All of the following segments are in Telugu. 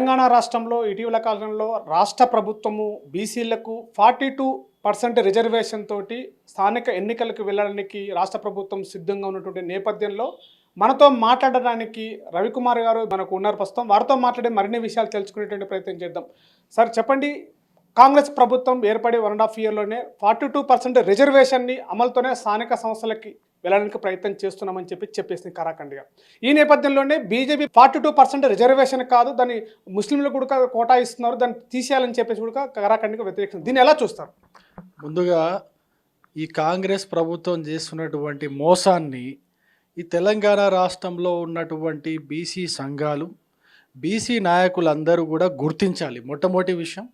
తెలంగాణ రాష్ట్రంలో ఇటీవల కాలంలో రాష్ట్ర ప్రభుత్వము బీసీలకు ఫార్టీ టూ పర్సెంట్ రిజర్వేషన్ తోటి స్థానిక ఎన్నికలకు వెళ్ళడానికి రాష్ట్ర ప్రభుత్వం సిద్ధంగా ఉన్నటువంటి నేపథ్యంలో మనతో మాట్లాడడానికి రవికుమార్ గారు మనకు ఉన్నారు ప్రస్తుతం. వారితో మాట్లాడే మరిన్ని విషయాలు తెలుసుకునేటువంటి ప్రయత్నం చేద్దాం. సార్ చెప్పండి కాంగ్రెస్ ప్రభుత్వం ఏర్పడి వన్ అండ్ హాఫ్ ఇయర్లోనే ఫార్టీ టూ పర్సెంట్ రిజర్వేషన్ని అమలుతోనే స్థానిక సంస్థలకి వెళ్ళడానికి ప్రయత్నం చేస్తున్నామని చెప్పి చెప్పేసింది కరాఖండిగా. ఈ నేపథ్యంలోనే BJP forty two percent reservation కాదు దాన్ని ముస్లింలు కూడా కోటా ఇస్తున్నారు దాన్ని తీసేయాలని చెప్పేసి కూడా కరాఖండిగా వ్యతిరేకిస్తుంది దీన్ని ఎలా చూస్తారు? ముందుగా ఈ కాంగ్రెస్ ప్రభుత్వం చేస్తున్నటువంటి మోసాన్ని ఈ తెలంగాణ రాష్ట్రంలో ఉన్నటువంటి బీసీ సంఘాలు బీసీ నాయకులందరూ కూడా గుర్తించాలి. మొట్టమొదటి విషయం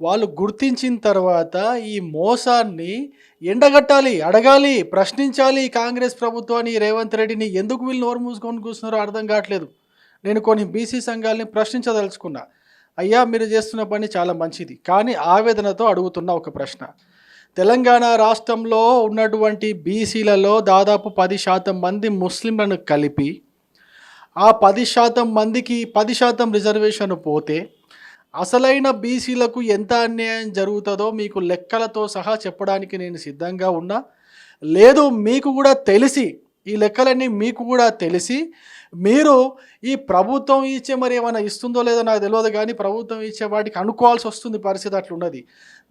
వాళ్ళు గుర్తించిన తర్వాత ఈ మోసాన్ని ఎండగట్టాలి అడగాలి ప్రశ్నించాలి కాంగ్రెస్ ప్రభుత్వాన్ని రేవంత్ రెడ్డిని ఎందుకు వీళ్ళు నోరు మూసుకొని కూర్చున్నారో అర్థం కావట్లేదు. నేను కొన్ని బీసీ సంఘాలని ప్రశ్నించదలుచుకున్నా. అయ్యా మీరు చేస్తున్న పని చాలా మంచిది కానీ ఆవేదనతో అడుగుతున్న ఒక ప్రశ్న. తెలంగాణ రాష్ట్రంలో ఉన్నటువంటి బీసీలలో దాదాపు పది శాతం మంది ముస్లింలను కలిపి ఆ పది శాతం మందికి పది శాతం రిజర్వేషన్ పోతే అసలైన బీసీలకు ఎంత అన్యాయం జరుగుతుందో మీకు లెక్కలతో సహా చెప్పడానికి నేను సిద్ధంగా ఉన్నా. లేదు మీకు కూడా తెలిసి ఈ లెక్కలన్నీ మీకు కూడా తెలిసి మీరు ఈ ప్రభుత్వం ఇచ్చే మరి ఏమైనా ఇస్తుందో లేదో నాకు తెలియదు కానీ ప్రభుత్వం ఇచ్చే వాటికి అనుకోవాల్సి వస్తుంది పరిస్థితి అట్లున్నది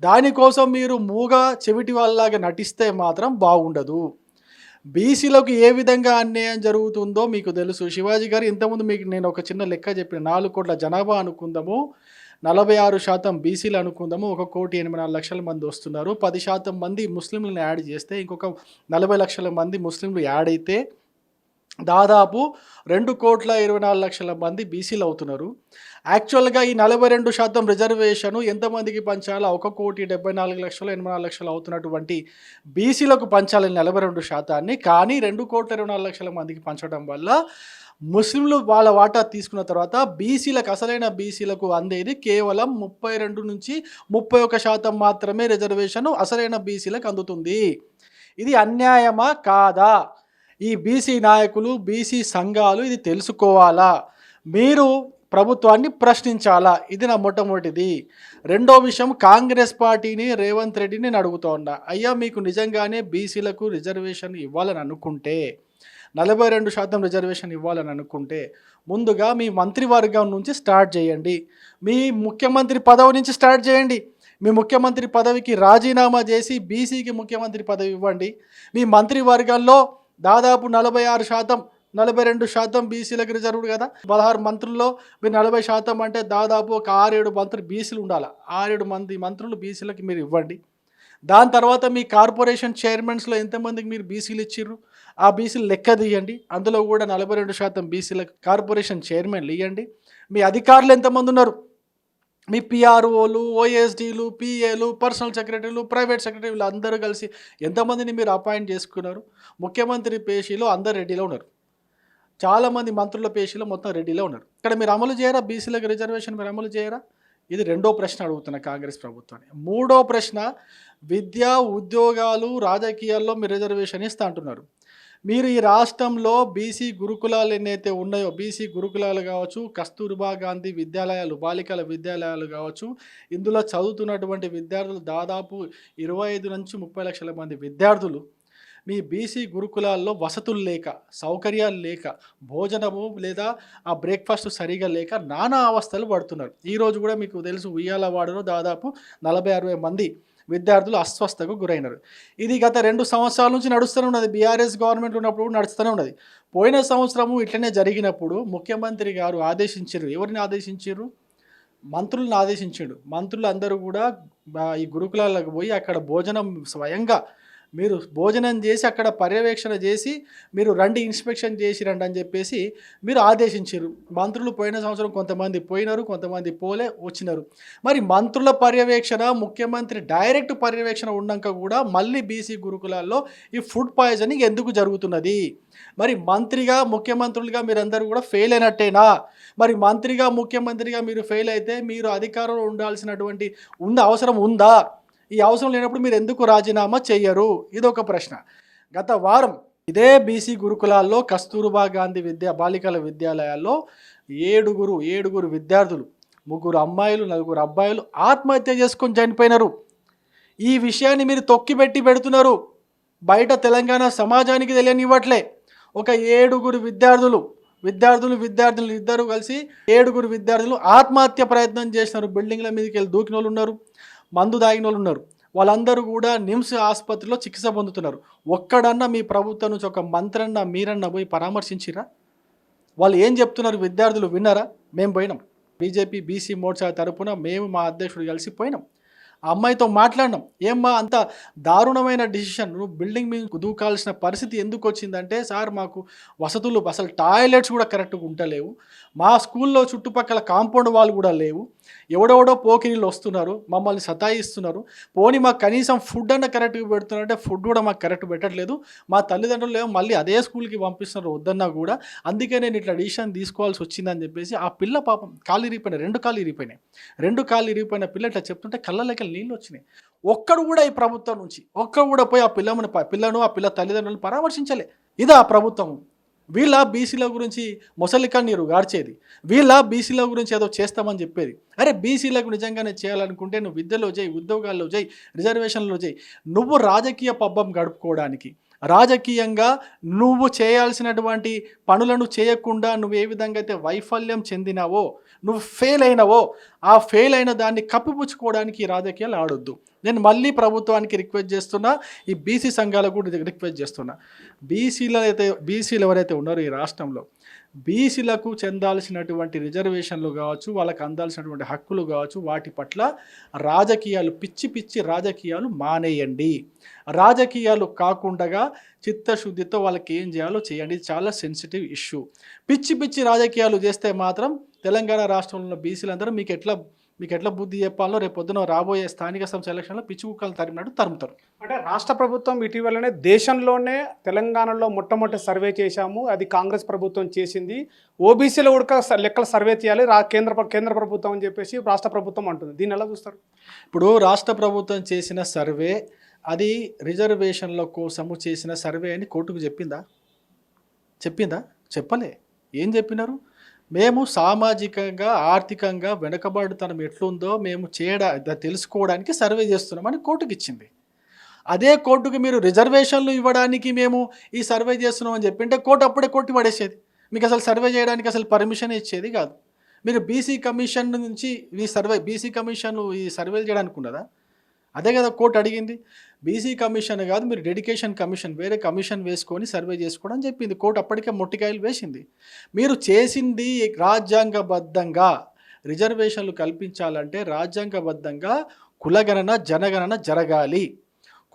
దానికోసం మీరు మూగ చెవిటి వాళ్ళలాగా నటిస్తే మాత్రం బాగుండదు. బీసీలకు ఏ విధంగా అన్యాయం జరుగుతుందో మీకు తెలుసు. శివాజీ గారు ఇంతకుముందు మీకు నేను ఒక చిన్న లెక్క చెప్పిన నాలుగు కోట్ల జనాభా అనుకుందాము. నలభై ఆరు శాతం బీసీలు అనుకుందాము ఒక కోటి ఎనభై నాలుగు లక్షల మంది వస్తున్నారు. పది శాతం మంది ముస్లింలను యాడ్ చేస్తే ఇంకొక నలభై లక్షల మంది ముస్లింలు యాడ్ అయితే దాదాపు రెండు కోట్ల ఇరవై నాలుగు లక్షల మంది బీసీలు అవుతున్నారు. యాక్చువల్గా ఈ నలభై రెండు శాతం రిజర్వేషను ఎంతమందికి పంచాలా? ఒక కోటి డెబ్బై నాలుగు లక్షలు ఎనభై నాలుగు లక్షలు అవుతున్నటువంటి బీసీలకు పంచాలి నలభై రెండు శాతాన్ని కానీ రెండు కోట్ల ఇరవై నాలుగు లక్షల మందికి పంచడం వల్ల ముస్లింలు వాళ్ళ వాటా తీసుకున్న తర్వాత బీసీలకు అసలైన బీసీలకు అందేది కేవలం ముప్పై రెండు నుంచి ముప్పై ఒక శాతం మాత్రమే రిజర్వేషన్ అసలైన బీసీలకు అందుతుంది. ఇది అన్యాయమా? కాదా? ఈ బీసీ నాయకులు బీసీ సంఘాలు ఇది తెలుసుకోవాలా? మీరు ప్రభుత్వాన్ని ప్రశ్నించాలా? ఇది నా మొట్టమొదటిది. రెండో విషయం కాంగ్రెస్ పార్టీని రేవంత్ రెడ్డిని నేను అడుగుతూ ఉన్నా. అయ్యా మీకు నిజంగానే బీసీలకు రిజర్వేషన్ ఇవ్వాలని అనుకుంటే నలభై రెండు శాతం రిజర్వేషన్ ఇవ్వాలని అనుకుంటే ముందుగా మీ మంత్రివర్గం నుంచి స్టార్ట్ చేయండి. మీ ముఖ్యమంత్రి పదవి నుంచి స్టార్ట్ చేయండి. మీ ముఖ్యమంత్రి పదవికి రాజీనామా చేసి బీసీకి ముఖ్యమంత్రి పదవి ఇవ్వండి. మీ మంత్రివర్గంలో దాదాపు నలభై ఆరు శాతం నలభై రెండు శాతం బీసీలకు రిజర్వ్డ్ కదా. పదహారు మంత్రుల్లో మీరు నలభై శాతం అంటే దాదాపు ఒక ఆరేడు మంత్రులు బీసీలు ఉండాలి? ఆరేడు మంది మంత్రులు బీసీలకి మీరు ఇవ్వండి. దాని తర్వాత మీ కార్పొరేషన్ చైర్మన్స్లో ఎంతమందికి మీరు బీసీలు ఇచ్చిర్రు? ఆ బీసీలు లెక్క తీయండి. అందులో కూడా నలభై రెండు శాతం బీసీలకు కార్పొరేషన్ చైర్మన్లు ఇవ్వండి మీ అధికారులు ఎంతమంది ఉన్నారు? మీ పిఆర్ఓలు ఓఎస్డీలు పిఏలు పర్సనల్ సెక్రటరీలు ప్రైవేట్ సెక్రటరీలు అందరూ కలిసి ఎంతమందిని మీరు అపాయింట్ చేసుకున్నారు? ముఖ్యమంత్రి పేషీలో అందరు రెడీలో ఉన్నారు. చాలామంది మంత్రుల పేషీలో మొత్తం రెడీలో ఉన్నారు. ఇక్కడ మీరు అమలు చేయరా? బీసీలకు రిజర్వేషన్ మీరు అమలు చేయరా? ఇది రెండో ప్రశ్న అడుగుతున్న కాంగ్రెస్ ప్రభుత్వాన్ని. మూడో ప్రశ్న విద్య ఉద్యోగాలు రాజకీయాల్లో మీరు రిజర్వేషన్ ఇస్తా అంటున్నారు. మీరు ఈ రాష్ట్రంలో బీసీ గురుకులాలు ఎన్నైతే ఉన్నాయో బీసీ గురుకులాలు కావచ్చు కస్తూర్బా గాంధీ విద్యాలయాలు బాలికల విద్యాలయాలు కావచ్చు ఇందులో చదువుతున్నటువంటి విద్యార్థులు దాదాపు ఇరవై ఐదు నుంచి ముప్పై లక్షల మంది విద్యార్థులు. మీ బీసీ గురుకులాల్లో వసతులు లేక సౌకర్యాలు లేక భోజనము లేదా ఆ బ్రేక్ఫాస్ట్ సరిగా లేక నానా అవస్థలు పడుతున్నారు. ఈరోజు కూడా మీకు తెలుసు ఉయ్యాలవాడలో దాదాపు నలభై అరవై మంది విద్యార్థులు అస్వస్థకు గురైనారు. ఇది గత రెండు సంవత్సరాల నుంచి నడుస్తూనే ఉన్నది. బీఆర్ఎస్ గవర్నమెంట్ ఉన్నప్పుడు నడుస్తూనే ఉన్నది. పోయిన సంవత్సరము ఇట్లనే జరిగినప్పుడు ముఖ్యమంత్రి గారు ఆదేశించారు ఎవరిని ఆదేశించారు మంత్రులను ఆదేశించాడు. మంత్రులు అందరూ కూడా ఈ గురుకులాలకు పోయి అక్కడ భోజనం స్వయంగా మీరు భోజనం చేసి అక్కడ పర్యవేక్షణ చేసి మీరు రండి ఇన్స్పెక్షన్ చేసి రండి అని చెప్పేసి మీరు ఆదేశించారు. మంత్రులు పోయిన సంవత్సరం కొంతమంది పోయినారు కొంతమంది పోలే వచ్చినారు. మరి మంత్రుల పర్యవేక్షణ ముఖ్యమంత్రి డైరెక్ట్ పర్యవేక్షణ ఉన్నాక కూడా మళ్ళీ బీసీ గురుకులాల్లో ఈ ఫుడ్ పాయిజనింగ్ ఎందుకు జరుగుతున్నది? మరి మంత్రిగా ముఖ్యమంత్రులుగా మీరందరూ కూడా ఫెయిల్ అయినట్టేనా? మరి మంత్రిగా ముఖ్యమంత్రిగా మీరు ఫెయిల్ అయితే మీరు అధికారంలో ఉండాల్సినటువంటి ఉన్న అవసరం ఉందా? ఈ అవసరం లేనప్పుడు మీరు ఎందుకు రాజీనామా చేయరు ఇది ఒక ప్రశ్న. గత వారం ఇదే బీసీ గురుకులాల్లో కస్తూర్బా గాంధీ విద్యా బాలికల విద్యాలయాల్లో ఏడుగురు ఏడుగురు విద్యార్థులు ముగ్గురు అమ్మాయిలు నలుగురు అబ్బాయిలు ఆత్మహత్య చేసుకొని చనిపోయినారు. ఈ విషయాన్ని మీరు తొక్కిపెట్టి పెడుతున్నారు. బయట తెలంగాణ సమాజానికి తెలియనివ్వట్లే. ఒక ఏడుగురు విద్యార్థులు విద్యార్థులు విద్యార్థులు ఇద్దరు కలిసి ఏడుగురు విద్యార్థులు ఆత్మహత్య ప్రయత్నం చేసినారు. బిల్డింగ్ల మీదకి వెళ్ళి దూకిన వాళ్ళు ఉన్నారు. మందు తాగిన వాళ్ళు ఉన్నారు. వాళ్ళందరూ కూడా నిమ్స్ ఆసుపత్రిలో చికిత్స పొందుతున్నారు. ఒక్కడన్నా మీ ప్రభుత్వం నుంచి ఒక మంత్రన్న మీరన్న పోయి పరామర్శించిరా? వాళ్ళు ఏం చెప్తున్నారు విద్యార్థులు విన్నారా? మేము పోయినాం. బీజేపీ బీసీ మోర్చా తరపున మేము మా అధ్యక్షుడు కలిసి పోయినాం. ఆ అమ్మాయితో మాట్లాడినాం ఏమ్మా అంత దారుణమైన డిసిషన్ నువ్వు బిల్డింగ్ మీద దూకాల్సిన పరిస్థితి ఎందుకు వచ్చిందంటే సార్ మాకు వసతులు అసలు టాయిలెట్స్ కూడా కరెక్ట్గా ఉండలేవు. మా స్కూల్లో చుట్టుపక్కల కాంపౌండ్ వాళ్ళు కూడా లేవు. ఎవడెవడో పోకిరీలు వస్తున్నారు మమ్మల్ని సతాయిస్తున్నారు. పోనీ మాకు కనీసం ఫుడ్ అన్న కరెక్ట్గా పెడుతున్నారంటే ఫుడ్ కూడా మాకు కరెక్ట్ పెట్టట్లేదు. మా తల్లిదండ్రులు ఏమో మళ్ళీ అదే స్కూల్కి పంపిస్తున్నారు వద్దన్నా కూడా. అందుకే నేను ఇట్లా డిసిషన్ తీసుకోవాల్సి వచ్చిందని చెప్పేసి ఆ పిల్ల పాపం కాలు ఇరిగిపోయినాయి రెండు కాలు ఇరిగిపోయినాయి రెండు కాలు ఇరిగిపోయిన పిల్ల ఇట్లా చెప్తుంటే కళ్ళలోకి నీళ్ళు వచ్చినాయి ఒక్కడు కూడా ఈ ప్రభుత్వం నుంచి ఒక్కడు కూడా పోయి ఆ పిల్లమని పిల్లను ఆ పిల్ల తల్లిదండ్రులను పరామర్శించలే. ఇదా ఆ ప్రభుత్వం. వీళ్ళ బీసీల గురించి మొసలిక నీరు గార్చేది వీళ్ళ బీసీల గురించి ఏదో చేస్తామని చెప్పేది. అరే బీసీలకు నిజంగానే చేయాలనుకుంటే నువ్వు విద్యలో చేయి ఉద్యోగాల్లో చేయి రిజర్వేషన్లో చేయి. నువ్వు రాజకీయ పబ్బం గడుపుకోవడానికి రాజకీయంగా నువ్వు చేయాల్సినటువంటి పనులను చేయకుండా నువ్వు ఏ విధంగా అయితే వైఫల్యం చెందినావో నువ్వు ఫెయిల్ అయినవో ఆ ఫెయిల్ అయిన దాన్ని కప్పిపుచ్చుకోవడానికి ఈ రాజకీయాలు ఆడొద్దు. నేను మళ్ళీ ప్రభుత్వానికి రిక్వెస్ట్ చేస్తున్నా ఈ బీసీ సంఘాలకు కూడా రిక్వెస్ట్ చేస్తున్నా. బీసీలు అయితే బీసీలు ఎవరైతే ఉన్నారో ఈ రాష్ట్రంలో బీసీలకు చెందాల్సినటువంటి రిజర్వేషన్లు కావచ్చు వాళ్ళకు అందాల్సినటువంటి హక్కులు కావచ్చు వాటి పట్ల రాజకీయాలు పిచ్చి పిచ్చి రాజకీయాలు మానేయండి. రాజకీయాలు కాకుండా చిత్తశుద్ధితో వాళ్ళకి ఏం చేయాలో చేయండి. ఇది చాలా సెన్సిటివ్ ఇష్యూ పిచ్చి పిచ్చి రాజకీయాలు చేస్తే మాత్రం తెలంగాణ రాష్ట్రంలో ఉన్న బీసీలందరూ మీకు ఎట్లా మీకు ఎట్లా బుద్ధి చెప్పాలో రేపు పొద్దున రాబోయే స్థానిక సంస్థ ఎలక్షన్లో పిచ్చి కుక్కలు తరిమినట్టు తరుముతారు. అంటే రాష్ట్ర ప్రభుత్వం ఇటీవలనే దేశంలోనే తెలంగాణలో మొట్టమొదటి సర్వే చేశాము. అది కాంగ్రెస్ ప్రభుత్వం చేసింది. ఓబీసీలో స- లెక్కలు సర్వే చేయాలి. రా కేంద్ర కేంద్ర ప్రభుత్వం అని చెప్పేసి రాష్ట్ర ప్రభుత్వం అంటుంది. దీన్ని ఎలా చూస్తారు? ఇప్పుడు రాష్ట్ర ప్రభుత్వం చేసిన సర్వే అది రిజర్వేషన్ల కోసము చేసిన సర్వే అని కోర్టుకు చెప్పిందా? చెప్పిందా? చెప్పలే. ఏం చెప్పినారు? మేము సామాజికంగా ఆర్థికంగా వెనుకబడుతనం ఎట్లుందో మేము చేయడా తెలుసుకోవడానికి సర్వే చేస్తున్నామని కోర్టుకి ఇచ్చింది. అదే కోర్టుకి మీరు రిజర్వేషన్లు ఇవ్వడానికి మేము ఈ సర్వే చేస్తున్నాం అని చెప్పింటే కోర్టు అప్పుడే కోర్టు పడేసేది. మీకు అసలు సర్వే చేయడానికి అసలు పర్మిషన్ ఇచ్చేది కాదు. మీరు బీసీ కమిషన్ నుంచి ఈ సర్వే బీసీ కమిషన్ ఈ సర్వేలు చేయడానికి ఉన్నదా? అదే కదా కోర్టు అడిగింది. బీసీ కమిషన్ కాదు మీరు డెడికేషన్ కమిషన్ వేరే కమిషన్ వేసుకొని సర్వే చేసుకోవడం అని చెప్పింది. కోర్టు అప్పటికే మొట్టికాయలు వేసింది. మీరు చేసింది రాజ్యాంగబద్ధంగా. రిజర్వేషన్లు కల్పించాలంటే రాజ్యాంగబద్ధంగా కులగణన జనగణన జరగాలి.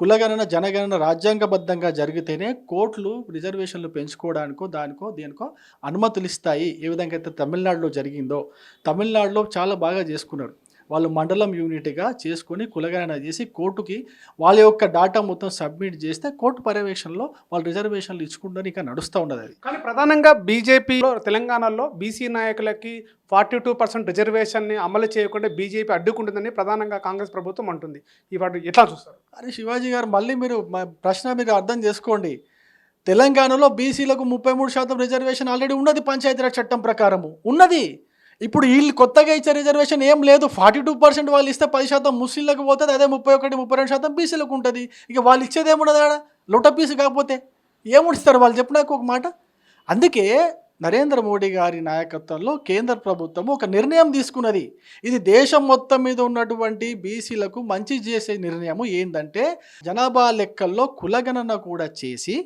కులగణన జనగణన రాజ్యాంగబద్ధంగా జరిగితేనే కోర్టులు రిజర్వేషన్లు పెంచుకోవడానికో దానికో దేనికో అనుమతులు ఇస్తాయి ఏ విధంగా అయితే తమిళనాడులో జరిగిందో. తమిళనాడులో చాలా బాగా చేసుకున్నారు వాళ్ళు మండలం యూనిట్గా చేసుకొని కులగణన చేసి కోర్టుకి వాళ్ళ యొక్క డాటా మొత్తం సబ్మిట్ చేస్తే కోర్టు పర్యవేక్షణలో వాళ్ళు రిజర్వేషన్లు ఇచ్చుకుంటారు ఇంకా నడుస్తూ ఉండదు అది. కానీ ప్రధానంగా బీజేపీలో తెలంగాణలో బీసీ నాయకులకి ఫార్టీ టూ పర్సెంట్ రిజర్వేషన్ని అమలు చేయకుండా బీజేపీ అడ్డుకుంటుందని ప్రధానంగా కాంగ్రెస్ ప్రభుత్వం అంటుంది. ఈ వాటి ఎట్లా చూస్తారు? అరే శివాజీ గారు మళ్ళీ మీరు ప్రశ్న మీరు అర్థం చేసుకోండి. తెలంగాణలో బీసీలకు ముప్పై మూడు శాతం రిజర్వేషన్ ఆల్రెడీ ఉన్నది పంచాయతీరాజ్ చట్టం ప్రకారము. ఉన్నది. ఇప్పుడు వీళ్ళు కొత్తగా ఇచ్చే రిజర్వేషన్ ఏం లేదు. ఫార్టీ టూ పర్సెంట్ వాళ్ళు ఇస్తే పది శాతం ముస్లింలకు పోతుంది అదే ముప్పై ఒకటి ముప్పై రెండు శాతం బీసీలకు ఉంటుంది. ఇక వాళ్ళు ఇచ్చేది ఏమున్నది ఆడ? లోట పీసు కాకపోతే ఏముడిస్తారు వాళ్ళు? చెప్పినాక ఒక మాట. అందుకే నరేంద్ర మోడీ గారి నాయకత్వంలో కేంద్ర ప్రభుత్వం ఒక నిర్ణయం తీసుకున్నది. ఇది దేశం మొత్తం మీద ఉన్నటువంటి బీసీలకు మంచి చేసే నిర్ణయం ఏంటంటే జనాభా లెక్కల్లో కులగణన కూడా చేసి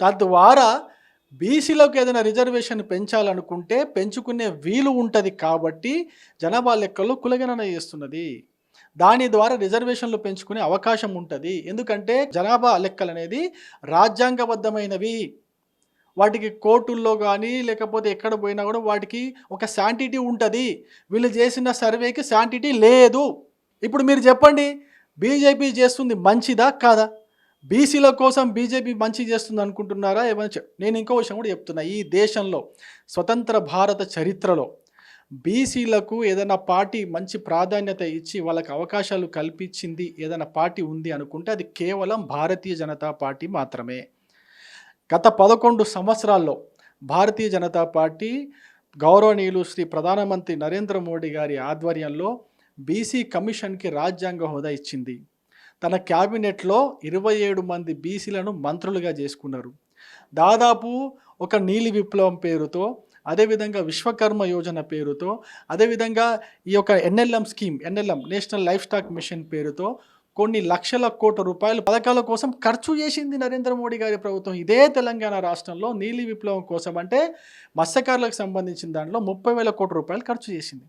తద్వారా బీసీలోకి ఏదైనా రిజర్వేషన్ పెంచాలనుకుంటే పెంచుకునే వీలు ఉంటుంది కాబట్టి జనాభా లెక్కల్లో కులగణన చేస్తున్నది. దాని ద్వారా రిజర్వేషన్లు పెంచుకునే అవకాశం ఉంటుంది. ఎందుకంటే జనాభా లెక్కలు అనేది రాజ్యాంగబద్ధమైనవి. వాటికి కోర్టుల్లో కానీ లేకపోతే ఎక్కడ పోయినా కూడా వాటికి ఒక శాంటిటీ ఉంటుంది. వీళ్ళు చేసిన సర్వేకి శాంటిటీ లేదు. ఇప్పుడు మీరు చెప్పండి బీజేపీ చేస్తుంది మంచిదా కాదా? బీసీల కోసం బీజేపీ మంచి చేస్తుంది అనుకుంటున్నారా? ఏమైనా నేను ఇంకో విషయం కూడా చెప్తున్నా. ఈ దేశంలో స్వతంత్ర భారత చరిత్రలో బీసీలకు ఏదైనా పార్టీ మంచి ప్రాధాన్యత ఇచ్చి వాళ్ళకి అవకాశాలు కల్పించింది ఏదైనా పార్టీ ఉంది అనుకుంటే అది కేవలం భారతీయ జనతా పార్టీ మాత్రమే. గత పదకొండు సంవత్సరాల్లో భారతీయ జనతా పార్టీ గౌరవనీయులు శ్రీ ప్రధానమంత్రి నరేంద్ర మోడీ గారి ఆధ్వర్యంలో బీసీ కమిషన్కి రాజ్యాంగ హోదా ఇచ్చింది. తన క్యాబినెట్లో ఇరవై ఏడు మంది బీసీలను మంత్రులుగా చేసుకున్నారు. దాదాపు ఒక నీలి విప్లవం పేరుతో అదేవిధంగా విశ్వకర్మ యోజన పేరుతో అదేవిధంగా ఈ యొక్క NLM scheme NLM national livestock mission పేరుతో కొన్ని లక్షల కోట్ల రూపాయలు పథకాల కోసం ఖర్చు చేసింది నరేంద్ర మోడీ గారి ప్రభుత్వం. ఇదే తెలంగాణ రాష్ట్రంలో నీలి విప్లవం కోసం అంటే మత్స్యకారులకు సంబంధించిన దాంట్లో ముప్పై వేల కోట్ల రూపాయలు ఖర్చు చేసింది.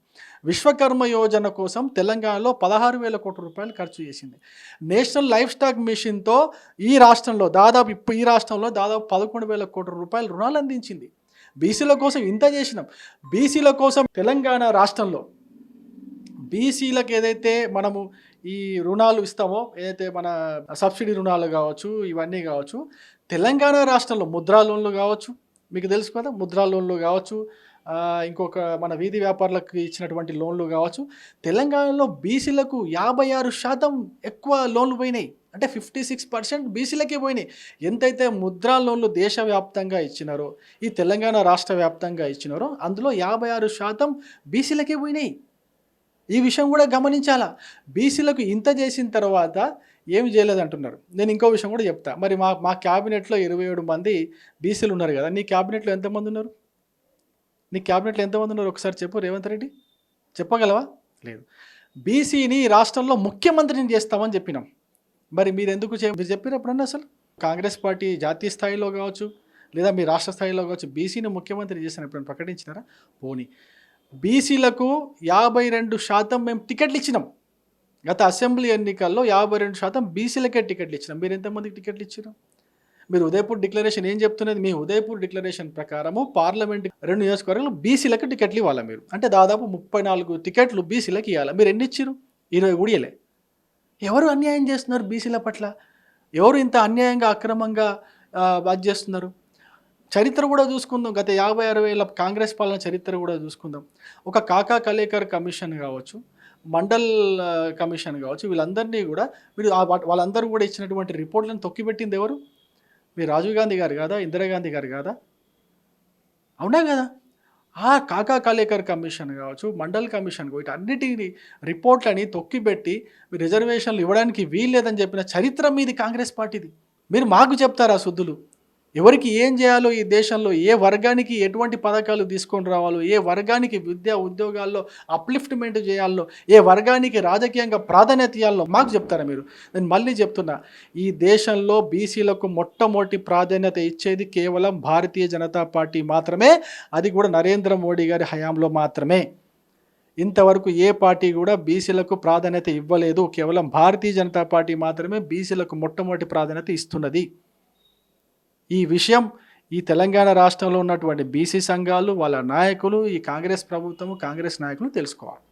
విశ్వకర్మ యోజన కోసం తెలంగాణలో పదహారు వేల కోట్ల రూపాయలు ఖర్చు చేసింది. నేషనల్ లైఫ్ స్టాక్ మిషన్తో ఈ రాష్ట్రంలో దాదాపు ఇప్పుడు ఈ రాష్ట్రంలో దాదాపు పదకొండు వేల కోట్ల రూపాయలు రుణాలు అందించింది. బీసీల కోసం ఇంత చేసినాం. బీసీల కోసం తెలంగాణ రాష్ట్రంలో బీసీలకు ఏదైతే మనము ఈ రుణాలు ఇస్తామో ఏదైతే మన సబ్సిడీ రుణాలు కావచ్చు ఇవన్నీ కావచ్చు తెలంగాణ రాష్ట్రంలో ముద్రా లోన్లు కావచ్చు మీకు తెలుసు కదా ముద్రా లోన్లు కావచ్చు ఇంకొక మన వీధి వ్యాపారులకు ఇచ్చినటువంటి లోన్లు కావచ్చు. తెలంగాణలో బీసీలకు యాభై ఆరు శాతం ఎక్కువ లోన్లు పోయినాయి. అంటే ఫిఫ్టీ సిక్స్ పర్సెంట్ బీసీలకే పోయినాయి. ఎంతైతే ముద్రా లోన్లు దేశవ్యాప్తంగా ఇచ్చినారో ఈ తెలంగాణ రాష్ట్ర వ్యాప్తంగా ఇచ్చినారో అందులో యాభై ఆరు శాతం బీసీలకే పోయినాయి. ఈ విషయం కూడా గమనించాలా? బీసీలకు ఇంత చేసిన తర్వాత ఏమి చేయలేదంటున్నారు. నేను ఇంకో విషయం కూడా చెప్తా. మరి మా మా క్యాబినెట్లో ఇరవై ఏడు మంది బీసీలు ఉన్నారు కదా నీ క్యాబినెట్లో ఎంతమంది ఉన్నారు? నీ క్యాబినెట్లో ఎంతమంది ఉన్నారు? ఒకసారి చెప్పు రేవంత్ రెడ్డి. చెప్పగలవా? లేదు. బీసీని రాష్ట్రంలో ముఖ్యమంత్రిని చేస్తామని చెప్పినాం. మరి మీరు ఎందుకు చే- మీరు చెప్పారు ఎప్పుడన్నా అసలు? కాంగ్రెస్ పార్టీ జాతీయ స్థాయిలో కావచ్చు లేదా మీ రాష్ట్ర స్థాయిలో కావచ్చు బీసీని ముఖ్యమంత్రి చేసిన ఎప్పుడైనా ప్రకటించినారా? పోనీ. బీసీలకు యాభై రెండు శాతం మేము టికెట్లు ఇచ్చినాం. గత అసెంబ్లీ ఎన్నికల్లో యాభై రెండు శాతం బీసీలకే టికెట్లు ఇచ్చినాం. మీరు ఎంతమందికి టికెట్లు ఇచ్చారు మీరు ఉదయపూర్ డిక్లరేషన్ ఏం చెప్తున్నది? మీ ఉదయపూర్ డిక్లరేషన్ ప్రకారము పార్లమెంట్ రెండు నియోజకవర్గాలు బీసీలకు టికెట్లు ఇవ్వాలి మీరు? అంటే దాదాపు ముప్పై నాలుగు టికెట్లు బీసీలకు ఇవ్వాలి? మీరు ఎన్ని ఇచ్చారు ఇరవై కూడా ఎవరు అన్యాయం చేస్తున్నారు బీసీల పట్ల? ఎవరు ఇంత అన్యాయంగా అక్రమంగా బాధ చేస్తున్నారు? చరిత్ర కూడా చూసుకుందాం. గత యాభై అరవై ఏళ్ళ కాంగ్రెస్ పాలన చరిత్ర కూడా చూసుకుందాం. ఒక కాకా కలేకర్ కమిషన్ కావచ్చు మండల్ కమిషన్ కావచ్చు వీళ్ళందరినీ కూడా వీళ్ళు వాళ్ళందరూ కూడా ఇచ్చినటువంటి రిపోర్ట్లను తొక్కిపెట్టింది ఎవరు? మీ రాజీవ్ గాంధీ గారు కాదా? ఇందిరాగాంధీ గారు కాదా? అవునా కదా? ఆ కాకా కాలేకర్ కమిషన్ కావచ్చు మండల్ కమిషన్ వీటన్నిటిని రిపోర్ట్లని తొక్కిపెట్టి రిజర్వేషన్లు ఇవ్వడానికి వీల్లేదని చెప్పిన చరిత్ర మీది కాంగ్రెస్ పార్టీది. మీరు మాకు చెప్తారా శుద్ధులు? ఎవరికి ఏం చేయాలో ఈ దేశంలో ఏ వర్గానికి ఎటువంటి పథకాలు తీసుకొని రావాలో ఏ వర్గానికి విద్యా ఉద్యోగాల్లో అప్లిఫ్ట్మెంట్ చేయాలో ఏ వర్గానికి రాజకీయంగా ప్రాధాన్యత ఇవ్వాలో మాకు చెప్తారా మీరు? నేను మళ్ళీ చెప్తున్నా ఈ దేశంలో బీసీలకు మొట్టమొదటి ప్రాధాన్యత ఇచ్చేది కేవలం భారతీయ జనతా పార్టీ మాత్రమే అది కూడా నరేంద్ర మోడీ గారి హయాంలో మాత్రమే. ఇంతవరకు ఏ పార్టీ కూడా బీసీలకు ప్రాధాన్యత ఇవ్వలేదు కేవలం భారతీయ జనతా పార్టీ మాత్రమే బీసీలకు మొట్టమొదటి ప్రాధాన్యత ఇస్తున్నది. ఈ విషయం ఈ తెలంగాణ రాష్ట్రంలో ఉన్నటువంటి బీసీ సంఘాలు వాళ్ళ నాయకులు ఈ కాంగ్రెస్ ప్రభుత్వము కాంగ్రెస్ నాయకులు తెలుసుకోవాలి.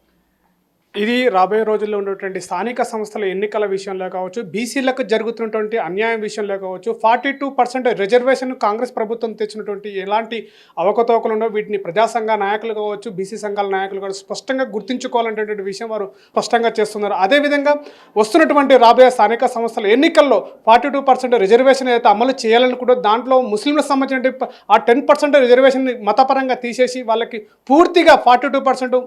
ఇది రాబోయే రోజుల్లో ఉన్నటువంటి స్థానిక సంస్థల ఎన్నికల విషయంలో కావచ్చు బీసీలకు జరుగుతున్నటువంటి అన్యాయం విషయంలో కావచ్చు forty two percent reservation Congress ప్రభుత్వం తెచ్చినటువంటి ఎలాంటి అవకతవకలు వీటిని ప్రజాసంఘ నాయకులు కావచ్చు బీసీ సంఘాల నాయకులు కూడా స్పష్టంగా గుర్తించుకోవాలనేటువంటి విషయం వారు స్పష్టంగా చేస్తున్నారు. అదేవిధంగా వస్తున్నటువంటి రాబోయే స్థానిక సంస్థల ఎన్నికల్లో ఫార్టీ టూ పర్సెంట్ రిజర్వేషన్ ఏదైతే అమలు చేయాలనుకుంటో దాంట్లో ముస్లింలకు సంబంధించిన ఆ టెన్ పర్సెంట్ రిజర్వేషన్ మతపరంగా తీసేసి వాళ్ళకి పూర్తిగా ఫార్టీ టూ పర్సెంట్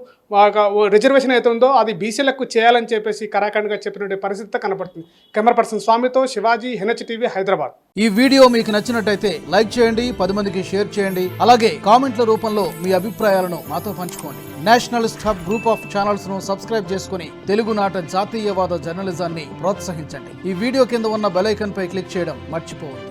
రిజర్వేషన్ అయితే ఉందో అది బీసీలకు చేయాలని చెప్పేసి కరాఖండ్గా చెప్పినటువంటి పరిస్థితి కనపడుతుంది. కెమెరా పర్సన్ స్వామితో శివాజీ హెన్హెచ్ టీవీ హైదరాబాద్. ఈ వీడియో మీకు నచ్చినట్టయితే లైక్ చేయండి పది మందికి షేర్ చేయండి అలాగే కామెంట్ల రూపంలో మీ అభిప్రాయాలను మాతో పంచుకోండి. నేషనలిస్ట్ హబ్ గ్రూప్ ఆఫ్ ఛానల్స్ను సబ్స్క్రైబ్ చేసుకుని తెలుగునాట జాతీయవాద జర్నలిజాన్ని ప్రోత్సహించండి. ఈ వీడియో కింద ఉన్న బెలైకన్ పై క్లిక్ చేయడం మర్చిపోవద్దు.